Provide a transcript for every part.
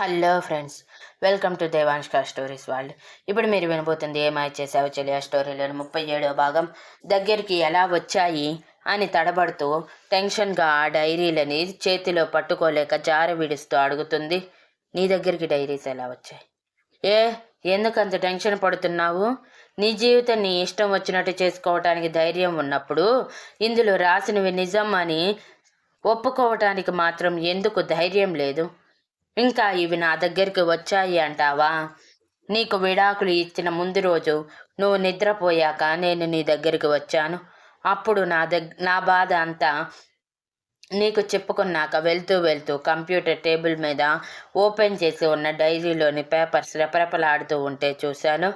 Hello friends welcome to దేవాంష్క stories world ఇప్పుడు మీరు వినబోతుంది ఏమాయ చేసావు ఆ స్టోరీలోని ముప్పై ఏడో భాగం. దగ్గరికి ఎలా వచ్చాయి అని తడబడుతూ టెన్షన్గా ఆ డైరీలని చేతిలో పట్టుకోలేక జార విడుస్తూ అడుగుతుంది నీ దగ్గరికి డైరీస్ ఎలా వచ్చాయి? ఏ ఎందుకంత టెన్షన్ పడుతున్నావు? నీ జీవితం నీ ఇష్టం వచ్చినట్టు చేసుకోవటానికి ధైర్యం ఉన్నప్పుడు ఇందులో రాసినవి నిజం అని ఒప్పుకోవటానికి మాత్రం ఎందుకు ధైర్యం లేదు? ఇంకా ఇవి నా దగ్గరికి వచ్చాయి అంటావా? నీకు విడాకులు ఇచ్చిన ముందు రోజు నువ్వు నిద్రపోయాక నేను నీ దగ్గరికి వచ్చాను. అప్పుడు నా దగ్ నా బాధ అంతా నీకు చెప్పుకున్నాక వెళ్తూ వెళ్తూ కంప్యూటర్ టేబుల్ మీద ఓపెన్ చేసి ఉన్న డైరీలోని పేపర్స్ రెపరెపలాడుతూ ఉంటే చూశాను.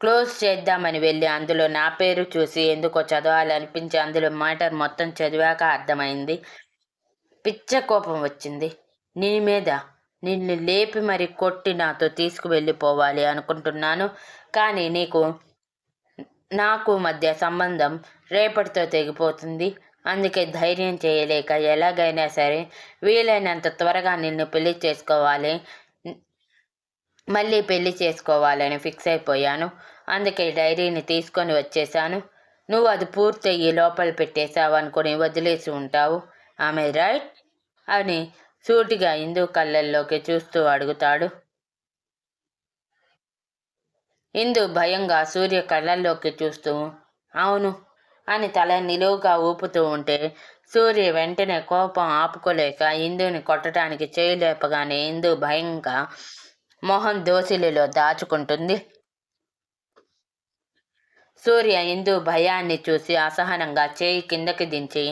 క్లోజ్ చేద్దామని వెళ్ళి అందులో నా పేరు చూసి ఎందుకో చదవాలనిపించి అందులో మ్యాటర్ మొత్తం చదివాక అర్థమైంది. పిచ్చ కోపం వచ్చింది. నీ మీద నిన్ను లేపి మరి కొట్టి నాతో తీసుకువెళ్ళిపోవాలి అనుకుంటున్నాను. కానీ నీకు నాకు మధ్య సంబంధం రేపటితో తెగిపోతుంది. అందుకే ధైర్యం చేయలేక ఎలాగైనా సరే వీలైనంత త్వరగా నిన్ను పెళ్ళి చేసుకోవాలి. మళ్ళీ పెళ్ళి చేసుకోవాలని ఫిక్స్ అయిపోయాను. అందుకే డైరీని తీసుకొని వచ్చేసాను. నువ్వు అది పూర్తయ్యి లోపల పెట్టేశావు అనుకుని వదిలేసి ఉంటావు. ఆమె రైట్? అని సూటిగా ఇందు కళ్ళల్లోకి చూస్తూ అడుగుతాడు. ఇందు భయంగా సూర్య కళ్ళల్లోకి చూస్తూ అవును అని తల నిలువుగా ఊపుతూ ఉంటే సూర్య వెంటనే కోపం ఆపుకోలేక ఇందుని కొట్టడానికి చేయలేపగానే ఇందు భయంగా మొహం దోసిలిలో దాచుకుంటుంది. సూర్య ఇందు భయాన్ని చూసి అసహనంగా చేయి కిందకి దించి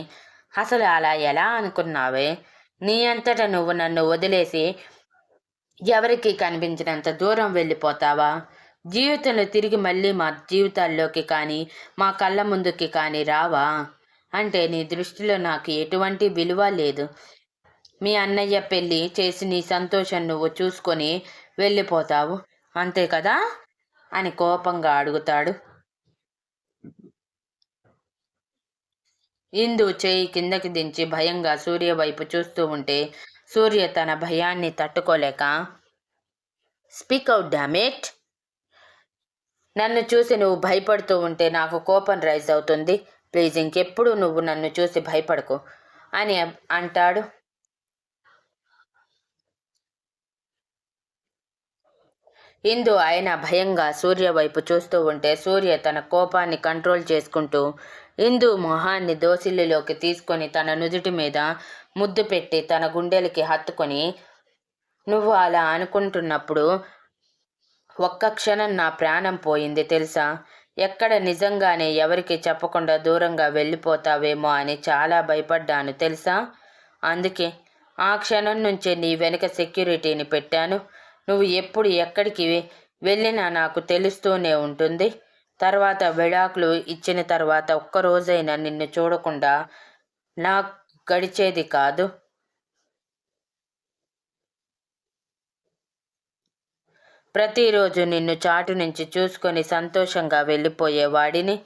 అసలు అలా ఎలా అనుకున్నావే? నీ అంతట నువ్వు నన్ను వదిలేసి ఎవరికి కనిపించినంత దూరం వెళ్ళిపోతావా? జీవితంలో తిరిగి మళ్ళీ మా జీవితాల్లోకి కానీ మా కళ్ళ ముందుకి కానీ రావా? అంటే నీ దృష్టిలో నాకు ఎటువంటి విలువ లేదు. మీ అన్నయ్య పెళ్ళి చేసి నీ సంతోషం నువ్వు చూసుకొని వెళ్ళిపోతావు. అంతే కదా? అని కోపంగా అడుగుతాడు. ఇందు చేయి కిందకి దించి భయంగా సూర్య వైపు చూస్తూ ఉంటే సూర్య తన భయాన్ని తట్టుకోలేక స్పీక్ అవుట్ డామేట్ నన్ను చూసి నువ్వు భయపడుతూ ఉంటే నాకు కోపం రైజ్ అవుతుంది. ప్లీజ్ ఇంకెప్పుడు నువ్వు నన్ను చూసి భయపడకు అని అంటాడు. ఇందు ఆయన భయంగా సూర్య వైపు చూస్తూ ఉంటే సూర్య తన కోపాన్ని కంట్రోల్ చేసుకుంటూ ఇందు మొహాన్ని దోసిల్లులోకి తీసుకొని తన నుదుటి మీద ముద్దు పెట్టి తన గుండెలకి హత్తుకొని నువ్వు అలా అనుకుంటున్నప్పుడు ఒక్క క్షణం నా ప్రాణం పోయింది తెలుసా? ఎక్కడ నిజంగానే ఎవరికి చెప్పకుండా దూరంగా వెళ్ళిపోతావేమో అని చాలా భయపడ్డాను తెలుసా? అందుకే ఆ క్షణం నుంచే నీ వెనుక సెక్యూరిటీని పెట్టాను. నువ్వు ఎప్పుడు ఎక్కడికి వెళ్ళినా నాకు తెలుస్తూనే ఉంటుంది. తర్వాత విడాకులు ఇచ్చిన తర్వాత ఒక్కరోజైనా నిన్ను చూడకుండా నాకు గడిచేది కాదు. ప్రతిరోజు నిన్ను చాటు నుంచి చూసుకొని సంతోషంగా వెళ్ళిపోయేవాడిని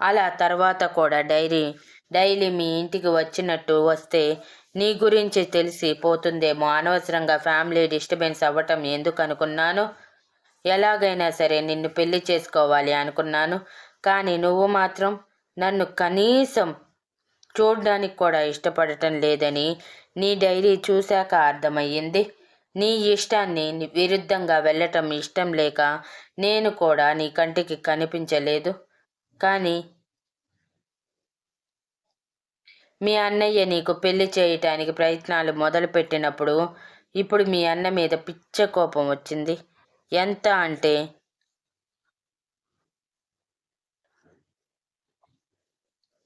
అలా తర్వాత కూడా డైరీ డైలీ మీ ఇంటికి వచ్చినట్టు వస్తే నీ గురించి తెలిసి పోతుందేమో. అనవసరంగా ఫ్యామిలీ డిస్టర్బెన్స్ అవ్వటం ఎందుకు అనుకున్నాను? ఎలాగైనా సరే నిన్ను పెళ్ళి చేసుకోవాలి అనుకున్నాను. కానీ నువ్వు మాత్రం నన్ను కనీసం చూడడానికి కూడా ఇష్టపడటం లేదని నీ డైరీ చూశాక అర్థమయ్యింది. నీ ఇష్టాన్ని విరుద్ధంగా వెళ్ళటం ఇష్టం లేక నేను కూడా నీ కంటికి కనిపించలేదు. కానీ మీ అన్నయ్య నీకు పెళ్ళి చేయటానికి ప్రయత్నాలు మొదలుపెట్టినప్పుడు ఇప్పుడు మీ అన్న మీద పిచ్చ కోపం వచ్చింది. ఎంత అంటే?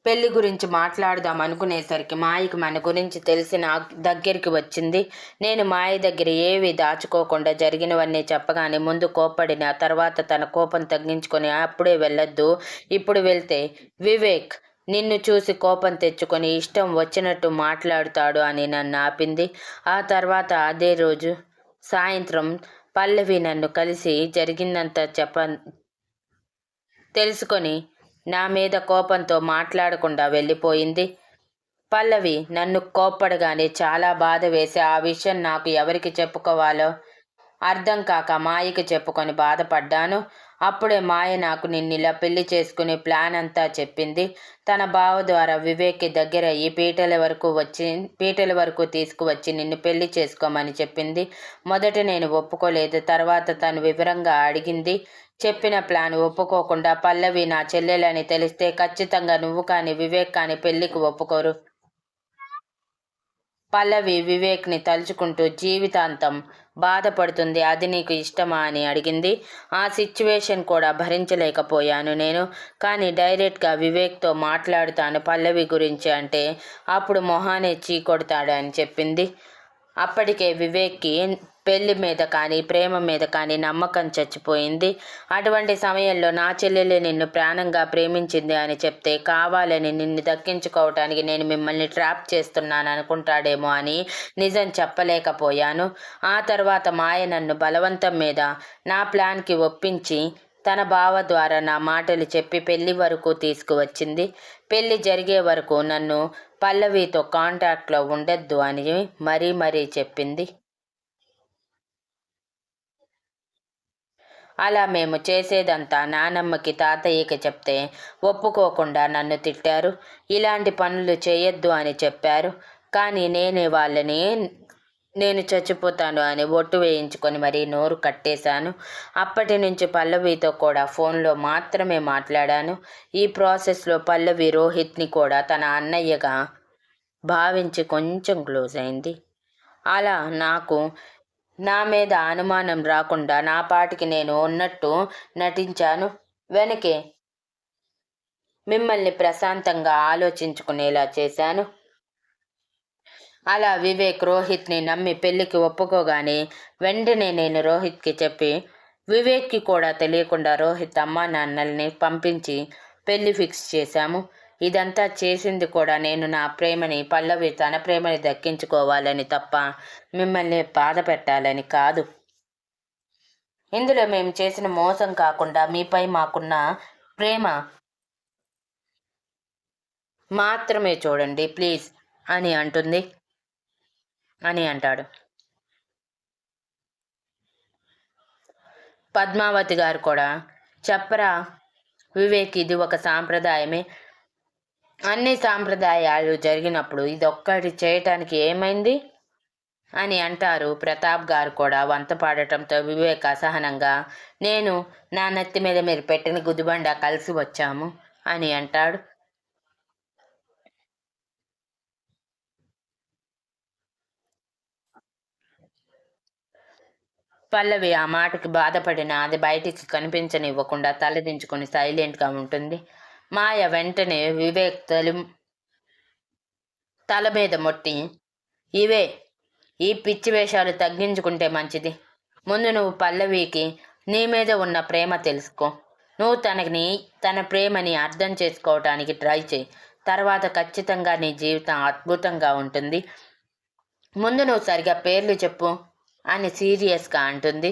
పెళ్ళి గురించి మాట్లాడదాం అనుకునేసరికి మాయకి మన గురించి తెలిసి నా దగ్గరికి వచ్చింది. నేను మాయ దగ్గర ఏవి దాచుకోకుండా జరిగినవన్నీ చెప్పగానే ముందు కోపడిన తర్వాత తన కోపం తగ్గించుకొని అప్పుడే వెళ్ళొద్దు. ఇప్పుడు వెళ్తే వివేక్ నిన్ను చూసి కోపం తెచ్చుకొని ఇష్టం వచ్చినట్టు మాట్లాడుతాడు అని నన్ను ఆపింది. ఆ తర్వాత అదే రోజు సాయంత్రం పల్లవి నన్ను కలిసి జరిగిందంత చెప్ప తెలుసుకొని నా మీద కోపంతో మాట్లాడకుండా వెళ్ళిపోయింది. పల్లవి నన్ను కోప్పడగానే చాలా బాధ వేసి ఆ విషయం నాకు ఎవరికి చెప్పుకోవాలో అర్థం కాక మాయకి చెప్పుకొని బాధపడ్డాను. అప్పుడే మాయ నాకు నిన్నిలా పెళ్ళి చేసుకునే ప్లాన్ అంతా చెప్పింది. తన బావ ద్వారా వివేక్కి దగ్గర ఈ పీటల వరకు వచ్చి పీటల వరకు తీసుకువచ్చి నిన్ను పెళ్ళి చేసుకోమని చెప్పింది. మొదట నేను ఒప్పుకోలేదు తర్వాత తను వివరంగా అడిగింది. చెప్పిన ప్లాన్ ఒప్పుకోకుండా పల్లవి నా చెల్లెలని తెలిస్తే ఖచ్చితంగా నువ్వు కానీ వివేక్ కానీ పెళ్ళికి ఒప్పుకోరు. పల్లవి వివేక్ని తలుచుకుంటూ జీవితాంతం బాధపడుతుంది. అది నీకు ఇష్టమా అని అడిగింది. ఆ సిచ్యువేషన్ కూడా భరించలేకపోయాను నేను. కానీ డైరెక్ట్గా వివేక్తో మాట్లాడుతాను పల్లవి గురించి అంటే అప్పుడు మొహానే చీకొడతాడు అని చెప్పింది. అప్పటికే వివేక్కి పెళ్ళి మీద కానీ ప్రేమ మీద కానీ నమ్మకం చచ్చిపోయింది. అటువంటి సమయంలో నా చెల్లెలే నిన్ను ప్రాణంగా ప్రేమించింది అని చెప్తే కావాలని నిన్ను దక్కించుకోవటానికి నేను మిమ్మల్ని ట్రాప్ చేస్తున్నాను అనుకుంటాడేమో అని నిజం చెప్పలేకపోయాను. ఆ తర్వాత మాయ నన్ను బలవంతం మీద నా ప్లాన్కి ఒప్పించి తన బావ ద్వారా నా మాటలు చెప్పి పెళ్ళి వరకు తీసుకువచ్చింది. పెళ్ళి జరిగే వరకు నన్ను పల్లవితో కాంటాక్ట్లో ఉండొద్దు అని మరీ మరీ చెప్పింది. అలా మేము చేసేదంతా నానమ్మకి తాతయ్యకి చెప్తే ఒప్పుకోకుండా నన్ను తిట్టారు. ఇలాంటి పనులు చేయొద్దు అని చెప్పారు. కానీ నేనే వాళ్ళని నేను చచ్చిపోతాను అని ఒట్టు వేయించుకొని మరీ నోరు కట్టేశాను. అప్పటి నుంచి పల్లవితో కూడా ఫోన్లో మాత్రమే మాట్లాడాను. ఈ ప్రాసెస్లో పల్లవి రోహిత్ని కూడా తన అన్నయ్యగా భావించి కొంచెం క్లోజ్ అయింది. అలా నాకు నా మీద అనుమానం రాకుండా నా పాటికి నేను ఉన్నట్టు నటించాను. వెనకే మిమ్మల్ని ప్రశాంతంగా ఆలోచించుకునేలా చేశాను. అలా వివేక్ రోహిత్ని నమ్మి పెళ్ళికి ఒప్పుకోగానే వెంటనే నేను రోహిత్కి చెప్పి వివేక్కి కూడా తెలియకుండా రోహిత్ అమ్మా నాన్నల్ని పంపించి పెళ్ళి ఫిక్స్ చేశాము. ఇదంతా చేసింది కూడా నేను నా ప్రేమని పల్లవి తన ప్రేమని దక్కించుకోవాలని తప్ప మిమ్మల్ని బాధ పెట్టాలని కాదు. ఇందులో మేము చేసిన మోసం కాకుండా మీపై మాకున్న ప్రేమ మాత్రమే చూడండి ప్లీజ్ అని అంటుంది. అని అంటాడు. పద్మావతి గారు కూడా చెప్పరా వివేక్ ఇది ఒక సాంప్రదాయమే అన్ని సాంప్రదాయాలు జరిగినప్పుడు ఇదొక్కటి చేయటానికి ఏమైంది? అని అంటారు ప్రతాప్ గారు కూడా వంత పాడటంతో వివేక్ అసహనంగా. నేను నా నెత్తి మీద మీరు పెట్టిన గుదిబండ కలిసి వచ్చాము అని అంటాడు. పల్లవి ఆ మాటకి బాధపడిన అది బయటికి కనిపించనివ్వకుండా తలదించుకొని సైలెంట్గా ఉంటుంది. మాయ వెంటనే వివేక్ తలి తల మీద మొట్టి ఇవే ఈ పిచ్చి వేషాలు తగ్గించుకుంటే మంచిది. ముందు నువ్వు పల్లవికి నీ మీద ఉన్న ప్రేమ తెలుసుకో. నువ్వు తనని తన ప్రేమని అర్థం చేసుకోవటానికి ట్రై చేయి. తర్వాత ఖచ్చితంగా నీ జీవితం అద్భుతంగా ఉంటుంది. ముందు నువ్వు సరిగా పేర్లు చెప్పు అని సీరియస్గా అంటుంది.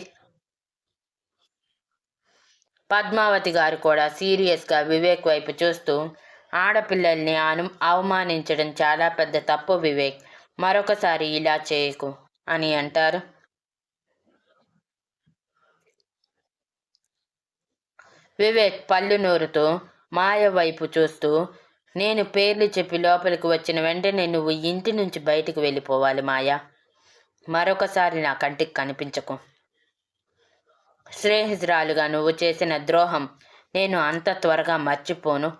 పద్మావతి గారు కూడా సీరియస్గా వివేక్ వైపు చూస్తూ ఆడపిల్లల్ని అను అవమానించడం చాలా పెద్ద తప్పు వివేక్. మరొకసారి ఇలా చేయకు అని అంటారు. వివేక్ పళ్ళు నూరుతూ మాయ వైపు చూస్తూ నేను పేర్లు చెప్పి లోపలికి వచ్చిన వెంటనే నువ్వు ఇంటి నుంచి బయటికి వెళ్ళిపోవాలి మాయా. మరొకసారి నా కంటికి కనిపించకు. స్నేహితురాలుగా నువ్వు చేసిన ద్రోహం నేను అంత త్వరగా మర్చిపోను.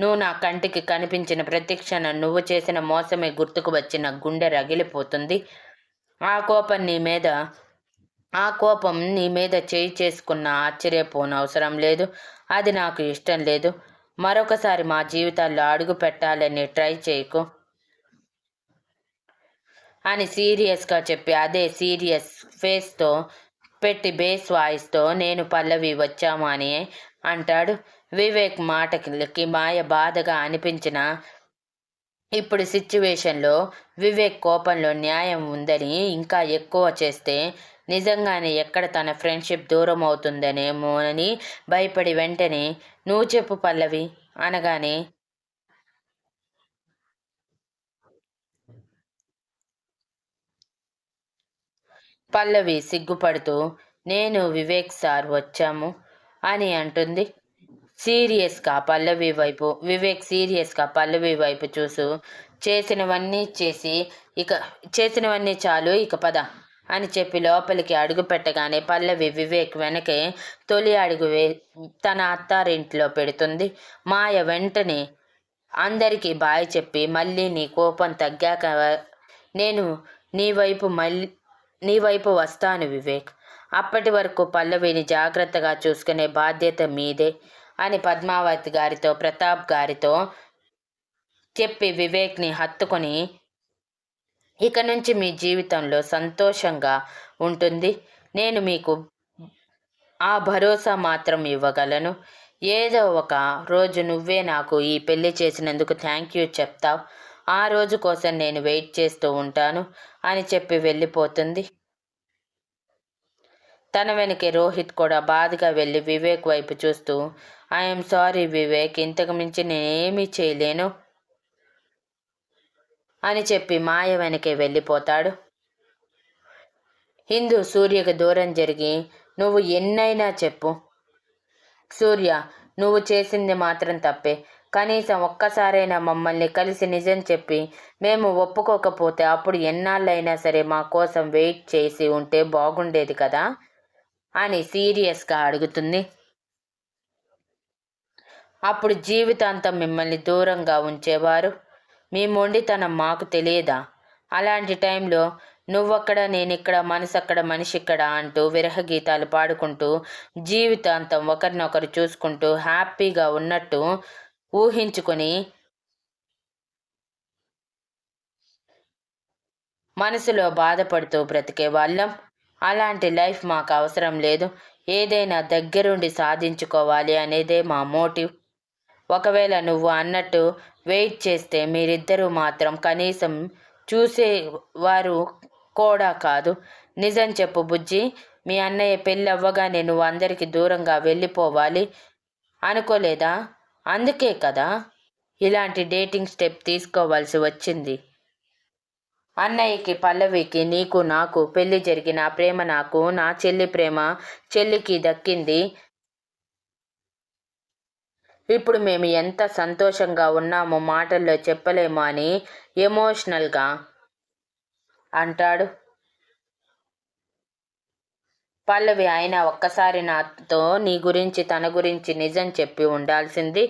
నువ్వు నా కంటికి కనిపించిన ప్రతిక్షణ నువ్వు చేసిన మోసమే గుర్తుకు వచ్చిన గుండె రగిలిపోతుంది. ఆ కోపం నీ మీద ఆ కోపం నీ మీద చేయి చేసుకున్న ఆశ్చర్యపోను అవసరం లేదు. అది నాకు ఇష్టం లేదు. మరొకసారి మా జీవితాల్లో అడుగు పెట్టాలని ట్రై చేయకు అని సీరియస్గా చెప్పి అదే సీరియస్ ఫేస్తో పెట్టి బేస్ వాయిస్తో నేను పల్లవి వచ్చాము అని అంటాడు. వివేక్ మాటకి మాయ బాధగా అనిపించిన ఇప్పుడు సిచ్యువేషన్లో వివేక్ కోపంలో న్యాయం ఉందని ఇంకా ఎక్కువ చేస్తే నిజంగానే ఎక్కడ తన ఫ్రెండ్షిప్ దూరం అవుతుందనేమో అని భయపడి వెంటనే నువ్వు చెప్పు పల్లవి అనగానే పల్లవి సిగ్గుపడుతూ నేను వివేక్ సార్ వచ్చాము అని అంటుంది. సీరియస్గా పల్లవి వైపు వివేక్ సీరియస్గా పల్లవి వైపు చూసు చేసినవన్నీ చేసి ఇక చేసినవన్నీ చాలు ఇక పద అని చెప్పి లోపలికి అడుగు పెట్టగానే పల్లవి వివేక్ వెనకే తొలి అడుగు వే తన అత్తారింట్లో పెడుతుంది. మాయ వెంటనే అందరికీ బాయ్ చెప్పి మళ్ళీ నీ కోపం తగ్గాక నేను నీ వైపు మళ్ళీ నీ వైపు వస్తాను వివేక్. అప్పటి వరకు పల్లవిని జాగ్రత్తగా చూసుకునే బాధ్యత మీదే అని పద్మావతి గారితో ప్రతాప్ గారితో చెప్పి వివేక్ని హత్తుకొని ఇక నుంచి మీ జీవితంలో సంతోషంగా ఉంటుంది. నేను మీకు ఆ భరోసా మాత్రం ఇవ్వగలను. ఏదో ఒక రోజు నువ్వే నాకు ఈ పెళ్ళి చేసినందుకు థ్యాంక్ యూ చెప్తావు. ఆ రోజు కోసం నేను వెయిట్ చేస్తూ ఉంటాను అని చెప్పి వెళ్ళిపోతుంది. తన వెనకే రోహిత్ కూడా బాధగా వెళ్ళి వివేక్ వైపు చూస్తూ ఐఎమ్ సారీ వివేక్ ఇంతకు మించి నేనేమీ చేయలేను అని చెప్పి మాయ వెనకే వెళ్ళిపోతాడు. హిందూ సూర్యకు దూరం జరిగి నువ్వు ఎన్నైనా చెప్పు. సూర్య నువ్వు చేసింది మాత్రం తప్పే. కనీసం ఒక్కసారైనా మమ్మల్ని కలిసి నిజం చెప్పి మేము ఒప్పుకోకపోతే అప్పుడు ఎన్నాళ్ళైనా సరే మా కోసం వెయిట్ చేసి ఉంటే బాగుండేది కదా? అని సీరియస్గా అడుగుతుంది. అప్పుడు జీవితాంతం మిమ్మల్ని దూరంగా ఉంచేవారు. మీ మొండితనం మాకు తెలియదా? అలాంటి టైంలో నువ్వక్కడ నేనిక్కడ మనసు అక్కడ మనిషి ఇక్కడ అంటూ విరహగీతాలు పాడుకుంటూ జీవితాంతం ఒకరినొకరు చూసుకుంటూ హ్యాపీగా ఉన్నట్టు ఊహించుకొని మనసులో బాధపడుతూ బ్రతికే వాళ్ళం. అలాంటి లైఫ్ మాకు అవసరం లేదు. ఏదైనా దగ్గరుండి సాధించుకోవాలి అనేదే మా మోటివ్. ఒకవేళ నువ్వు అన్నట్టు వెయిట్ చేస్తే మీరిద్దరూ మాత్రం కనీసం చూసే వారు కూడా కాదు. నిజం చెప్పు బుజ్జి మీ అన్నయ్య పెళ్ళి అవ్వగానే నువ్వు అందరికీ దూరంగా వెళ్ళిపోవాలి అనుకోలేదా? అందుకే కదా ఇలాంటి డేటింగ్ స్టెప్ తీసుకోవాల్సి వచ్చింది. అన్నయ్యకి పల్లవికి నీకు నాకు పెళ్ళి జరిగిన ప్రేమ నాకు నా చెల్లి ప్రేమ చెల్లికి దక్కింది. ఇప్పుడు మేము ఎంత సంతోషంగా ఉన్నామో మాటల్లో చెప్పలేమో అని ఎమోషనల్గా అంటాడు. పల్లవి అయినా ఒక్కసారి నాతో నీ గురించి తన గురించి నిజం చెప్పి ఉండాల్సింది.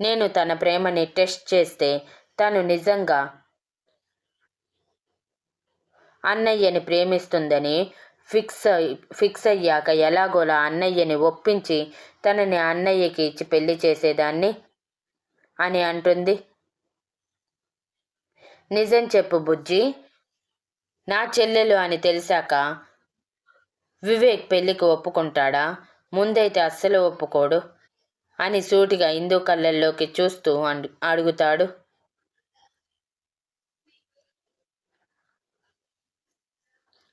నేను తన ప్రేమని టెస్ట్ చేస్తే తను నిజంగా అన్నయ్యని ప్రేమిస్తుందని ఫిక్స్ ఫిక్స్ అయ్యాక ఎలాగోలా అన్నయ్యని ఒప్పించి తనని అన్నయ్యకి ఇచ్చి పెళ్ళి చేసేదాన్ని అని అంటుంది. నిజం చెప్పు బుజ్జి. నా చెల్లెలు అని తెలిసాక వివేక్ పెళ్ళికి ఒప్పుకుంటాడా? ముందైతే అస్సలు ఒప్పుకోడు అని సూటిగా ఇందు కళ్ళల్లోకి చూస్తూ అడుగుతాడు.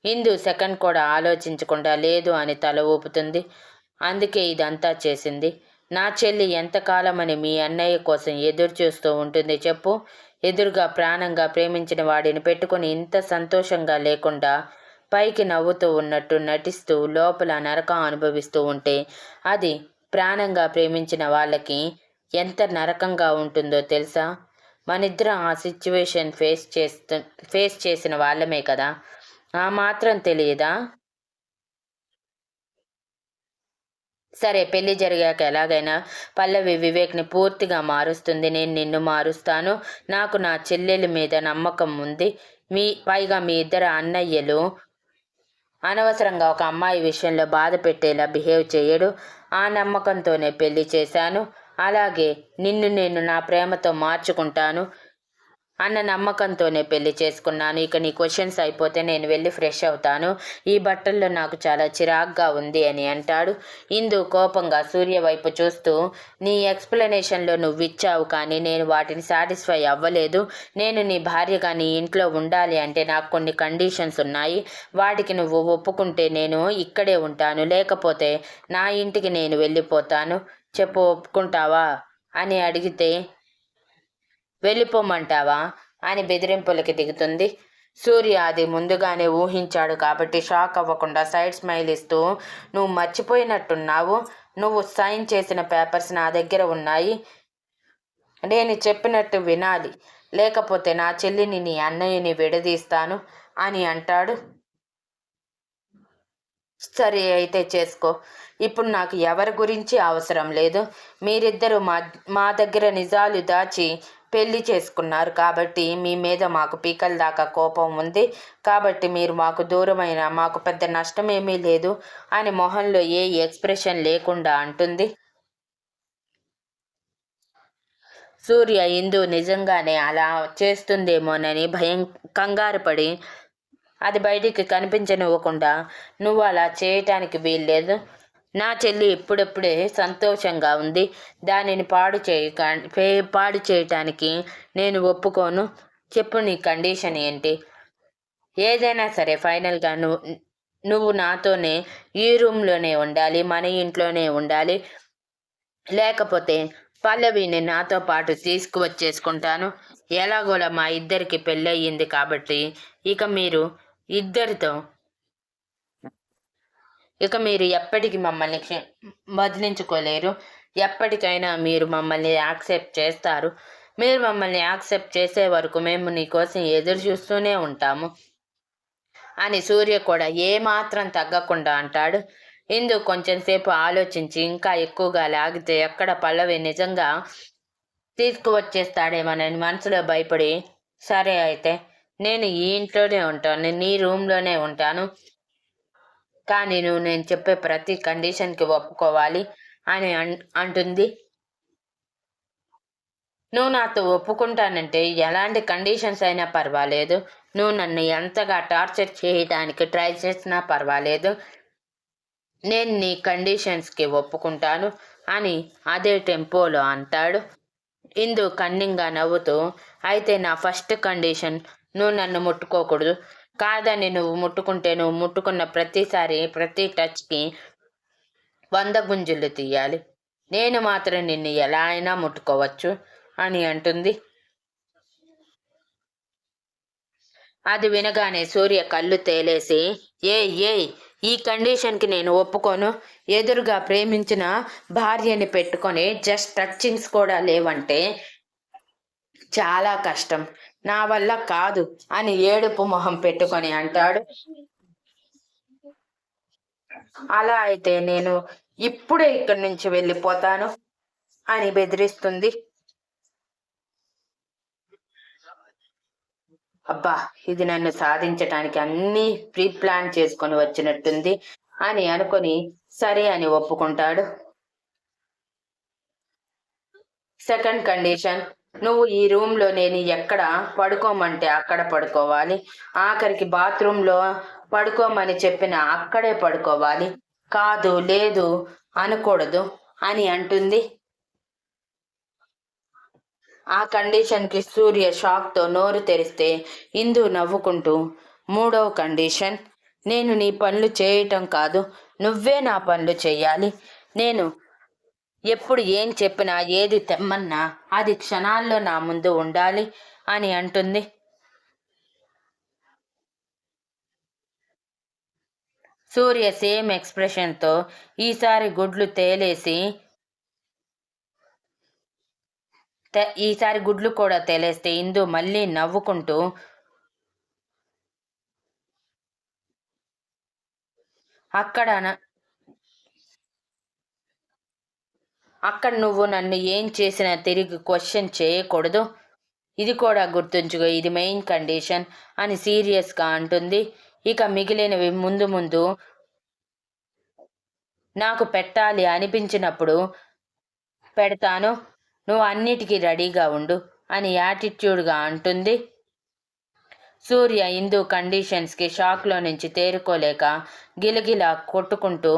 ఇందు సెకండ్ కూడా ఆలోచించకుండా లేదు అని తల ఊపుతుంది. అందుకే ఇదంతా చేసింది. నా చెల్లి ఎంతకాలమని మీ అన్నయ్య కోసం ఎదురు చూస్తూ ఉంటుంది చెప్పు. ఎదురుగా ప్రాణంగా ప్రేమించిన వాడిని పెట్టుకుని ఇంత సంతోషంగా లేకుండా పైకి నవ్వుతూ ఉన్నట్టు నటిస్తూ లోపల నరకం అనుభవిస్తూ ఉంటే అది ప్రాణంగా ప్రేమించిన వాళ్ళకి ఎంత నరకంగా ఉంటుందో తెలుసా? మనిద్దరం ఆ సిచ్యువేషన్ ఫేస్ చేస్తు ఫేస్ చేసిన వాళ్ళమే కదా. ఆ మాత్రం తెలియదా? సరే పెళ్ళి జరిగాక ఎలాగైనా పల్లవి వివేక్ని పూర్తిగా మారుస్తుంది. నేను నిన్ను మారుస్తాను. నాకు నా చెల్లెలి మీద నమ్మకం ఉంది. మీ పైగా మీ ఇద్దరు అన్నయ్యలు అనవసరంగా ఒక అమ్మాయి విషయంలో బాధ పెట్టేలా బిహేవ్ చేయడు. ఆ నమ్మకంతోనే పెళ్ళి చేశాను. అలాగే నిన్ను నేను నా ప్రేమతో మార్చుకుంటాను. అన్న నమ్మకంతోనే పెళ్ళి చేసుకున్నాను. ఇక నీ క్వశ్చన్స్ అయిపోతే నేను వెళ్ళి ఫ్రెష్ అవుతాను. ఈ బట్టల్లో నాకు చాలా చిరాగ్గా ఉంది అని అంటాడు. ఇందు కోపంగా సూర్య వైపు చూస్తూ నీ ఎక్స్ప్లెనేషన్లో నువ్వు ఇచ్చావు కానీ నేను వాటిని సాటిస్ఫై అవ్వలేదు. నేను నీ భార్యగా నీ ఇంట్లో ఉండాలి అంటే నాకు కొన్ని కండిషన్స్ ఉన్నాయి. వాటికి నువ్వు ఒప్పుకుంటే నేను ఇక్కడే ఉంటాను. లేకపోతే నా ఇంటికి నేను వెళ్ళిపోతాను. చెప్పు ఒప్పుకుంటావా? అని అడిగితే వెళ్ళిపోమంటావా? అని బెదిరింపులకి దిగుతుంది. సూర్య అది ముందుగానే ఊహించాడు కాబట్టి షాక్ అవ్వకుండా సైడ్ స్మైల్ ఇస్తూ నువ్వు మర్చిపోయినట్టున్నావు. నువ్వు సైన్ చేసిన పేపర్స్ నా దగ్గర ఉన్నాయి. నేను చెప్పినట్టు వినాలి. లేకపోతే నా చెల్లిని నీ అన్నయ్యని విడదీస్తాను అని అంటాడు. సరే అయితే చేసుకో. ఇప్పుడు నాకు ఎవరి గురించి అవసరం లేదు. మీరిద్దరూ మా మా దగ్గర నిజాలు దాచి పెళ్ళి చేసుకున్నారు కాబట్టి మీ మీద మాకు పీకల దాకా కోపం ఉంది. కాబట్టి మీరు మాకు దూరమైన మాకు పెద్ద నష్టమేమీ లేదు అని మొహంలో ఏ ఎక్స్ప్రెషన్ లేకుండా అంటుంది. సూర్య ఇందు నిజంగానే అలా చేస్తుందేమోనని భయం కంగారు పడి అది బయటికి కనిపించనివ్వకుండా నువ్వు అలా చేయటానికి వీల్లేదు. నా చెల్లి ఇప్పుడప్పుడే సంతోషంగా ఉంది. దానిని పాడు చేయ పాడు చేయటానికి నేను ఒప్పుకోను. చెప్పు నీ కండిషన్ ఏంటి? ఏదైనా సరే ఫైనల్గా నువ్వు నువ్వు నాతోనే ఈ రూమ్లోనే ఉండాలి మన ఇంట్లోనే ఉండాలి. లేకపోతే పల్లవిని నాతో పాటు తీసుకువచ్చేసుకుంటాను. ఎలాగోలా మా ఇద్దరికి పెళ్ళయింది కాబట్టి ఇక మీరు ఇద్దరితో ఇక మీరు ఎప్పటికీ మమ్మల్ని వదిలించుకోలేరు. ఎప్పటికైనా మీరు మమ్మల్ని యాక్సెప్ట్ చేస్తారు. మీరు మమ్మల్ని యాక్సెప్ట్ చేసే వరకు మేము నీకోసం ఎదురు చూస్తూనే ఉంటాము. అని సూర్య కూడా ఏమాత్రం తగ్గకుండా అంటాడు. ఇందు కొంచెం సేపు ఆలోచించి ఇంకా ఎక్కువగా లాగితే ఎక్కడ పల్లవి నిజంగా తీసుకువచ్చేస్తాడేమోనని మనసులో భయపడి సరే అయితే నేను ఈ ఇంట్లోనే ఉంటాను నీ రూమ్లోనే ఉంటాను. కానీ నువ్వు నేను చెప్పే ప్రతి కండిషన్కి ఒప్పుకోవాలి అని అంటుంది. నువ్వు నాతో ఒప్పుకుంటానంటే ఎలాంటి కండిషన్స్ అయినా పర్వాలేదు. నువ్వు నన్ను ఎంతగా టార్చర్ చేయడానికి ట్రై చేసినా పర్వాలేదు. నేను నీ కండిషన్స్కి ఒప్పుకుంటాను అని అదే టెంపోలో అంటాడు. ఇందు కన్నింగా నవ్వుతూ అయితే నా ఫస్ట్ కండిషన్ నువ్వు నన్ను ముట్టుకోకూడదు. కాదని నువ్వు ముట్టుకుంటే నువ్వు ముట్టుకున్న ప్రతిసారి ప్రతి టచ్కి వంద గుంజులు తీయాలి. నేను మాత్రం నిన్ను ఎలా అయినా ముట్టుకోవచ్చు అని అంటుంది. అది వినగానే సూర్య కళ్ళు తేలేసి ఏ ఏ ఈ కండిషన్కి నేను ఒప్పుకోను. ఎదురుగా ప్రేమించిన భార్యని పెట్టుకొని జస్ట్ టచ్చింగ్స్ కూడా లేవంటే చాలా కష్టం. నా వల్ల కాదు అని ఏడుపు మొహం పెట్టుకొని అంటాడు. అలా అయితే నేను ఇప్పుడే ఇక్కడి నుంచి వెళ్ళిపోతాను అని బెదిరిస్తుంది. అబ్బా ఇది నన్ను సాధించటానికి అన్ని ప్రీ ప్లాన్ చేసుకొని వచ్చినట్టుంది అని అనుకొని సరే అని ఒప్పుకుంటాడు. సెకండ్ కండిషన్ నువ్వు ఈ రూమ్లో నేను ఎక్కడ పడుకోమంటే అక్కడ పడుకోవాలి. ఆఖరికి బాత్రూంలో పడుకోమని చెప్పిన అక్కడే పడుకోవాలి. కాదు లేదు అనకూడదు అని అంటుంది. ఆ కండిషన్కి సూర్య షాక్తో నోరు తెరిస్తే ఇందు నవ్వుకుంటూ మూడవ కండిషన్ నేను నీ పనులు చేయటం కాదు నువ్వే నా పనులు చేయాలి నేను ఎప్పుడు ఏం చెప్పినా ఏది తెమ్మన్నా అది క్షణాల్లో నా ముందు ఉండాలి అని అంటుంది. సూర్య సేమ్ ఎక్స్ప్రెషన్తో ఈసారి గుడ్లు తేలేసి ఈసారి గుడ్లు కూడా తేలేస్తే ఇందు మళ్ళీ నవ్వుకుంటూ అక్కడ అక్కడ నువ్వు నన్ను ఏం చేసినా తిరిగి క్వశ్చన్ చేయకూడదు. ఇది కూడా గుర్తుంచుకో ఇది మెయిన్ కండిషన్ అని సీరియస్గా అంటుంది. ఇక మిగిలినవి ముందు ముందు నాకు పెట్టాలి అనిపించినప్పుడు పెడతాను. నువ్వు అన్నిటికీ రెడీగా ఉండు అని యాటిట్యూడ్గా అంటుంది. సూర్య హిందూ కండిషన్స్కి షాక్లో నుంచి తేరుకోలేక గిలగిలా కొట్టుకుంటూ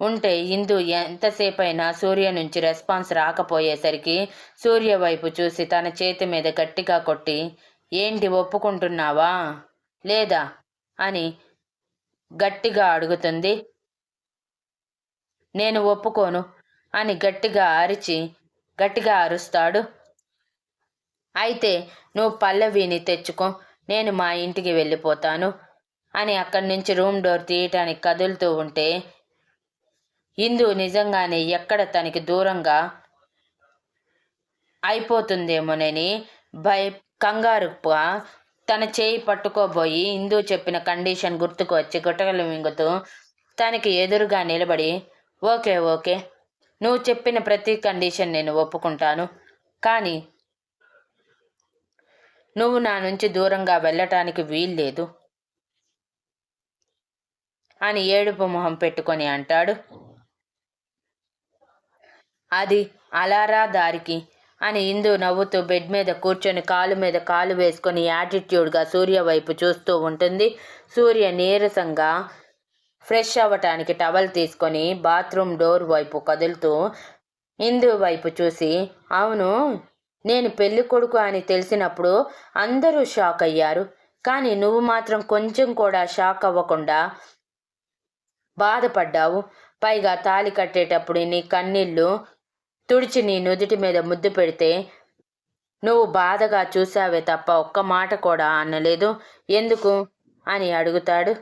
ఉంటే ఇందు ఎంతసేపైనా సూర్య నుంచి రెస్పాన్స్ రాకపోయేసరికి సూర్య వైపు చూసి తన చేతి మీద గట్టిగా కొట్టి ఏంటి ఒప్పుకుంటున్నావా? లేదా? అని గట్టిగా అడుగుతుంది. నేను ఒప్పుకోను అని గట్టిగా అరిచి గట్టిగా అరుస్తాడు. అయితే నువ్వు పల్లవిని తెచ్చుకో నేను మా ఇంటికి వెళ్ళిపోతాను అని అక్కడి నుంచి రూమ్ డోర్ తీయటానికి కదులుతూ ఉంటే ఇందు నిజంగానే ఎక్కడ తనకి దూరంగా అయిపోతుందేమోనని భయ కంగారుగా తన చేయి పట్టుకోబోయి ఇందు చెప్పిన కండిషన్ గుర్తుకు వచ్చి గుట్టగలు మింగుతూ తనకి ఎదురుగా నిలబడి ఓకే ఓకే నువ్వు చెప్పిన ప్రతి కండిషన్ నేను ఒప్పుకుంటాను కానీ నువ్వు నా నుంచి దూరంగా వెళ్ళటానికి వీల్లేదు అని ఏడుపు మొహం పెట్టుకొని అంటాడు. అది అలారా దారికి అని ఇందు నవ్వుతూ బెడ్ మీద కూర్చొని కాలు మీద కాలు వేసుకొని యాటిట్యూడ్గా సూర్య వైపు చూస్తూ ఉంటుంది. సూర్య నీరసంగా ఫ్రెష్ అవ్వటానికి టవల్ తీసుకొని బాత్రూమ్ డోర్ వైపు కదులుతూ ఇందు వైపు చూసి అవును నేను పెళ్ళి కొడుకు అని తెలిసినప్పుడు అందరూ షాక్ అయ్యారు. కానీ నువ్వు మాత్రం కొంచెం కూడా షాక్ అవ్వకుండా బాధపడ్డావు. పైగా తాలి కట్టేటప్పుడు నీ కన్నీళ్ళు తుడిచి నీ నుదుటి మీద ముద్దు పెడితే నువ్వు బాధగా చూసావే తప్ప ఒక్క మాట కూడా అనలేదు. ఎందుకు? అని అడుగుతాడు.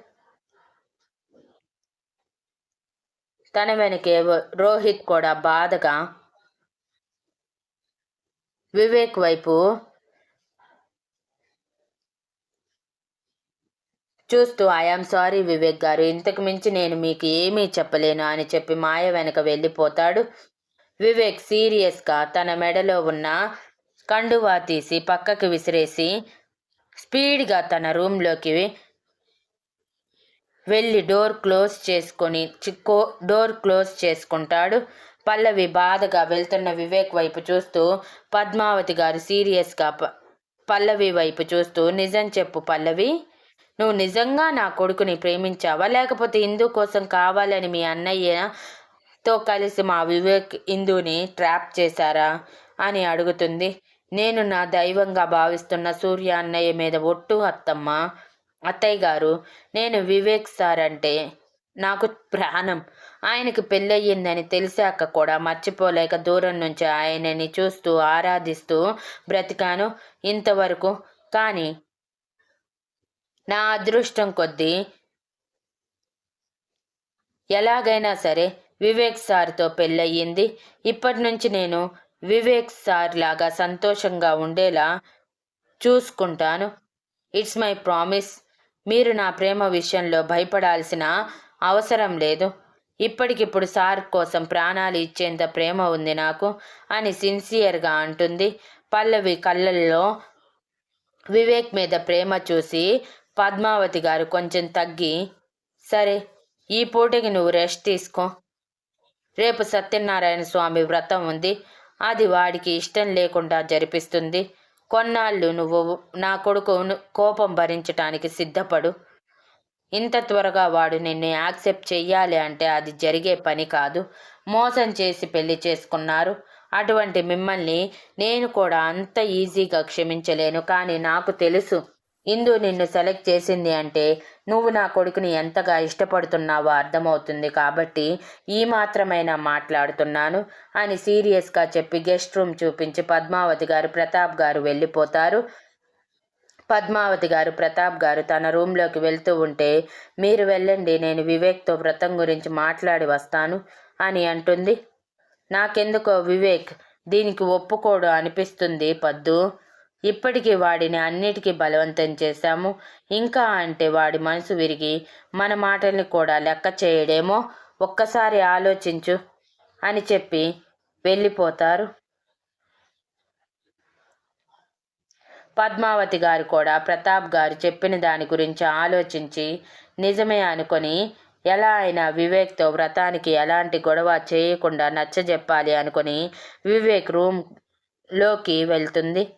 తన వెనకే రోహిత్ కూడా బాధగా వివేక్ వైపు చూస్తూ ఐఆమ్ సారీ వివేక్ గారు ఇంతకు మించి నేను మీకు ఏమీ చెప్పలేను అని చెప్పి మాయ వెనక వెళ్ళిపోతాడు. వివేక్ సీరియస్గా తన మెడలో ఉన్న కండువా తీసి పక్కకి విసిరేసి స్పీడ్గా తన రూమ్లోకి వెళ్ళి డోర్ క్లోజ్ చేసుకొని చిక్కో డోర్ క్లోజ్ చేసుకుంటాడు. పల్లవి బాధగా వెళ్తున్న వివేక్ వైపు చూస్తూ పద్మావతి గారు సీరియస్గా పల్లవి వైపు చూస్తూ నిజం చెప్పు పల్లవి నువ్వు నిజంగా నా కొడుకుని ప్రేమించావా? లేకపోతే ఇందుకోసం కావాలని మీ అన్నయ్య తో కలిసి మా వివేక్ ఇందుని ట్రాప్ చేశారా? అని అడుగుతుంది. నేను నా దైవంగా భావిస్తున్న సూర్య అన్నయ్య మీద ఒట్టు అత్తమ్మ. అత్తయ్య గారు నేను వివేక్ సార్ అంటే నాకు ప్రాణం. ఆయనకి పెళ్ళయ్యిందని తెలిసాక కూడా మర్చిపోలేక దూరం నుంచి ఆయనని చూస్తూ ఆరాధిస్తూ బ్రతికాను ఇంతవరకు. కానీ నా అదృష్టం కొద్దీ ఎలాగైనా సరే వివేక్ సార్తో పెళ్ళయ్యింది. ఇప్పటి నుంచి నేను వివేక్ సార్ లాగా సంతోషంగా ఉండేలా చూసుకుంటాను. It's my promise. మీరు నా ప్రేమ విషయంలో భయపడాల్సిన అవసరం లేదు. ఇప్పటికిప్పుడు సార్ కోసం ప్రాణాలు ఇచ్చేంత ప్రేమ ఉంది నాకు అని సిన్సియర్గా అంటుంది. పల్లవి కళ్ళల్లో వివేక్ మీద ప్రేమ చూసి పద్మావతి గారు కొంచెం తగ్గి సరే ఈ పూటకి నువ్వు రెస్ట్ తీసుకో. రేపు సత్యనారాయణ స్వామి వ్రతం ఉంది. అది వాడికి ఇష్టం లేకుండా జరిపిస్తుంది. కొన్నాళ్ళు నువ్వు నా కొడుకు కోపం భరించటానికి సిద్ధపడు. ఇంత త్వరగా వాడు నిన్ను యాక్సెప్ట్ చెయ్యాలి అంటే అది జరిగే పని కాదు. మోసం చేసి పెళ్ళి చేసుకున్నారు. అటువంటి మిమ్మల్ని నేను కూడా అంత ఈజీగా క్షమించలేను. కానీ నాకు తెలుసు ఇందు నిన్ను సెలెక్ట్ చేసింది అంటే నువ్వు నా కొడుకుని ఎంతగా ఇష్టపడుతున్నావో అర్థమవుతుంది కాబట్టి ఈ మాత్రమైనా మాట్లాడుతున్నాను అని సీరియస్గా చెప్పి గెస్ట్ రూమ్ చూపించి పద్మావతి గారు ప్రతాప్ గారు వెళ్ళిపోతారు. పద్మావతి గారు ప్రతాప్ గారు తన రూమ్లోకి వెళ్తూ ఉంటే మీరు వెళ్ళండి నేను వివేక్తో వ్రతం గురించి మాట్లాడి వస్తాను అని అంటుంది. నాకెందుకో వివేక్? దీనికి ఒప్పుకోడు అనిపిస్తుంది పద్దు. ఇప్పటికీ వాడిని అన్నిటికీ బలవంతం చేశాము. ఇంకా అంటే వాడి మనసు విరిగి మన మాటల్ని కూడా లెక్క చేయడేమో ఒక్కసారి ఆలోచించు అని చెప్పి వెళ్ళిపోతారు. పద్మావతి గారు కూడా ప్రతాప్ గారు చెప్పిన దాని గురించి ఆలోచించి నిజమే అనుకొని ఎలా అయినా వివేక్తో వ్రతానికి ఎలాంటి గొడవ చేయకుండా నచ్చజెప్పాలి అనుకుని వివేక్ రూమ్లోకి వెళ్తుంది.